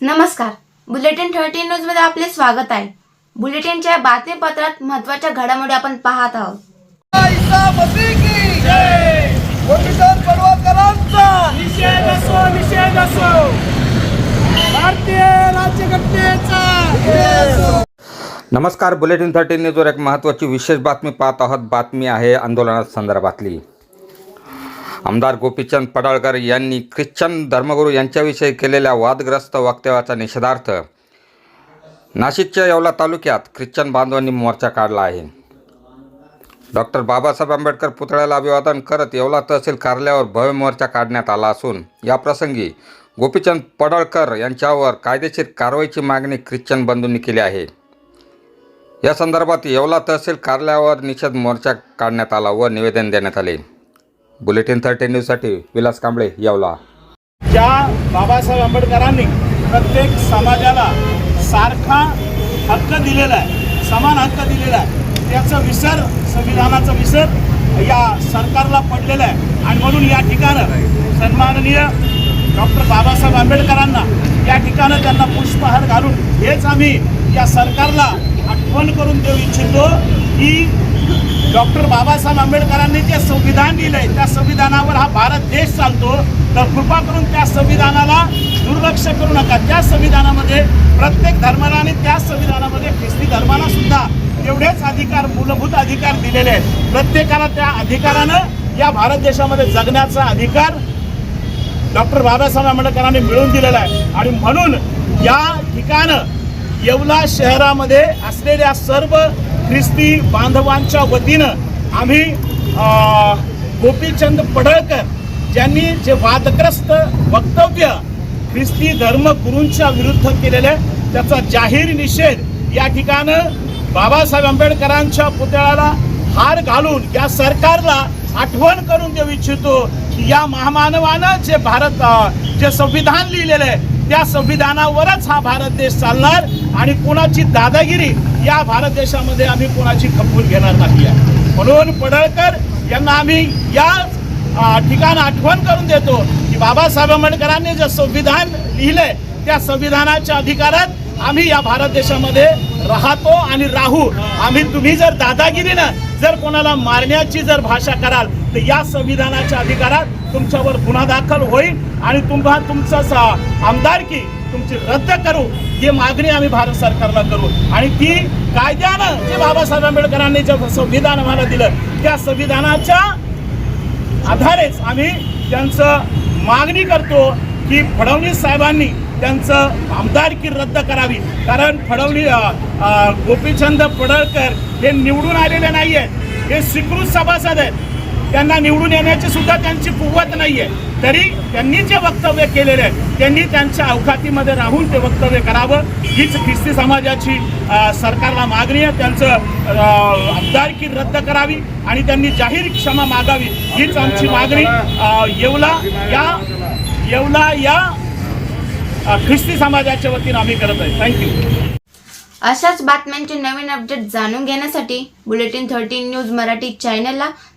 नमस्कार. Bulletin thirteen न्यूजमध्ये आपले स्वागत आहे. बुलेटिनच्या बातमीपत्रात महत्त्वाच्या घडामोडी आपण पाहत आहोत. नमस्कार बुलेटिन थर्टीन न्यूजवर एक महत्त्वाची विशेष बातमी पाहत आहोत. बातमी आहे आंदोलना संदर्भातली. आमदार गोपीचंद पडाळकर यांनी ख्रिश्चन धर्मगुरू यांच्याविषयी केलेल्या वादग्रस्त वक्तव्याचा निषेधार्थ. नाशिकच्या येवला तालुक्यात ख्रिश्चन बांधवांनी मोर्चा काढला आहे. डॉक्टर बाबासाहेब आंबेडकर पुतळ्याला अभिवादन करत येवला तहसील कार्यालयावर भव्य मोर्चा काढण्यात आला असून या प्रसंगी गोपीचंद पडळकर यांच्यावर कायदेशीर कारवाईची मागणी ख्रिश्चन बंधूंनी केली आहे. या संदर्भात येवला तहसील कार्यालयावर निषेध मोर्चा काढण्यात आला व निवेदन देण्यात आले. बुलेटिन थर्टी न्यूजसाठी विलास कांबळे यावला. ज्या बाबासाहेब आंबेडकरांनी प्रत्येक समाजाला सारखा हक्क दिलेला आहे समान हक्क दिलेला आहे त्याचा विसर संविधानाचा विसर या सरकारला पडलेला आहे. आणि म्हणून या ठिकाणं सन्माननीय डॉक्टर बाबासाहेब आंबेडकरांना या ठिकाणं त्यांना पुष्पहार घालून हेच आम्ही या सरकारला आठवण करून देऊ इच्छितो की डॉक्टर बाबासाहेब आंबेडकरांनी जे संविधान दिलंय त्या संविधानावर हा भारत देश चालतो तर कृपा करून त्या संविधानाला दुर्लक्ष करू नका. त्या संविधानामध्ये प्रत्येक धर्माला आणि त्या संविधानामध्ये ख्रिस्ती धर्माला सुद्धा तेवढेच अधिकार मूलभूत अधिकार दिलेले आहेत. प्रत्येकाला त्या अधिकारानं या भारत देशामध्ये जगण्याचा अधिकार डॉक्टर बाबासाहेब आंबेडकरांनी मिळवून दिलेला आहे. आणि म्हणून या ठिकाणं येवला शहरामध्ये असलेल्या सर्व ख्रिस्ती बांधवांच्या वतीनं आम्ही गोपीचंद पडळकर ज्यांनी जे वादग्रस्त वक्तव्य ख्रिस्ती धर्मगुरूंच्या विरुद्ध केलेलं आहे त्याचा जाहीर निषेध या ठिकाणं बाबासाहेब आंबेडकरांच्या पुतळ्याला हार घालून या सरकारला आठवण करून देऊ इच्छितो की या महामानवानं जे भारत जे संविधान लिहिलेलं आहे त्या संविधानावरच हा भारत देश चालणार आणि कोणाची दादागिरी या भारत देशामध्ये आम्ही कोणाची खपवून घेणार नाही आहे. म्हणून पडळकर यांना आम्ही या ठिकाण आठवण करून देतो की बाबासाहेब आंबेडकरांनी जे संविधान लिहिलंय त्या संविधानाच्या अधिकारात आम्ही या भारत देशामध्ये राहतो आणि राहू. आम्ही तुम्ही जर दादागिरीनं जर कोणाला मारण्याची जर भाषा कराल तर या संविधानाच्या अधिकारात तुमच्यावर गुन्हा दाखल होईल आणि तुम्हा तुमचं आमदारकी तुमची रद्द करू ही मागणी आम्ही भारत सरकारला करू. आणि ती कायद्यानं जे बाबासाहेब आंबेडकरांनी जे संविधान आम्हाला दिलं त्या संविधानाच्या आधारेच आम्ही त्यांचं मागणी करतो की फडणवीस साहेबांनी त्यांचं आमदारकी रद्द करावी. कारण फडवली गोपीचंद पडळकर हे निवडून आलेले नाही आहेत हे स्वीकृत सभासद आहेत. त्यांना निवडून येण्याची सुद्धा त्यांची कुवत नाही आहे तरी त्यांनी जे वक्तव्य केलेले आहे त्यांनी त्यांच्या अवघातीमध्ये राहून ते वक्तव्य करावं. हीच ख्रिस्ती समाजाची सरकारला मागणी आहे. त्यांचं अ, आमदारकी रद्द करावी आणि त्यांनी जाहीर क्षमा मागावी हीच आमची मागणी. येवला या येवला या ख्रिस्ती समाजाच्या वतीनं आम्ही करत आहे. थँक्यू अशाच बातम्यांचे नवीन अपडेट जाणून घेण्यासाठी बुलेटिन थर्टीन न्यूज मराठी चॅनलला